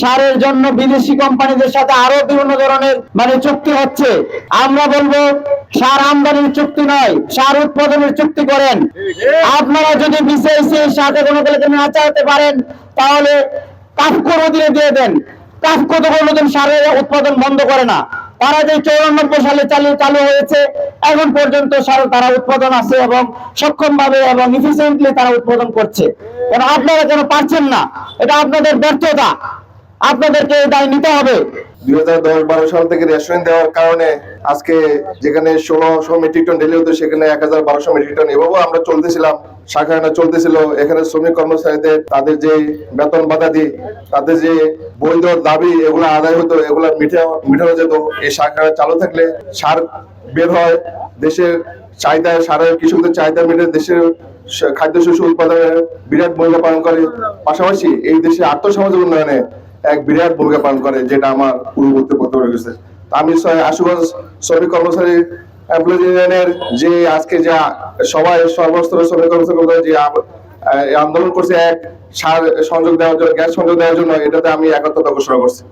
সারের জন্য বিদেশি কোম্পানিদের সাথে আরও বিভিন্ন ধরনের মানে চুক্তি হচ্ছে। আমরা বলব, সার আমদানির চুক্তি নয়, সার উৎপাদনের চুক্তি করেন। আপনারা যদি বিসিআইসি সাথে কোনো না চাইতে পারেন, তাহলে কাফকো অধীনে দিয়ে দেন। কাফকো তো কোনোদিন সারের উৎপাদন বন্ধ করে না। তারা যে চৌরানব্বই সালে চালু চালু হয়েছে। এখন পর্যন্ত সার তারা উৎপাদন আছে এবং সক্ষম ভাবে এবং ইফিসিয়েন্টলি তারা উৎপাদন করছে। কেন আপনারা কেন পারছেন না? এটা আপনাদের ব্যর্থতা। আপনাদেরকে দায় নিতে হবে। দুই হাজার দশ বারো সাল থেকে রেস্টুরেন্ট দেওয়ার কারণে আজকে যেখানে ষোলোশো মেট্রিক টন ডেলি হতো, সেখানে এক হাজার বারোশো মেট্রিক টন এভাবেও আমরা চলতেছিলাম শাখাটা চলতেছিল, এখানে শ্রমিক কর্মচারীদের তাদের যে বেতন বাধা তাদের যে বৈধ দাবি, এগুলো আদায় হতো, এগুলো মিটানো যেত। এই শাখাটা চালু থাকলে সার বের হয়, দেশের চাহিদা, সারের কৃষকদের চাহিদা মেটে দেশের খাদ্যশস্য উৎপাদনে বিরাট ভূমিকা পালন করে। পাশাপাশি এই দেশে আর্থসামাজিক উন্নয়নে এক বিরাট ভূমিকা পালন করে, যেটা আমার পূর্ববর্তী বক্তব্য তা আমি আশুগঞ্জ শ্রমিক কর্মচারী ইউনিয়নের যে আজকে যা সবাই সর্বস্তরের শ্রমিক কর্মচারী যে আন্দোলন করছে, এক সার সংযোগ দেওয়ার জন্য, গ্যাস সংযোগ দেওয়ার জন্য, এটাতে আমি একত্রতা ঘোষণা করছি।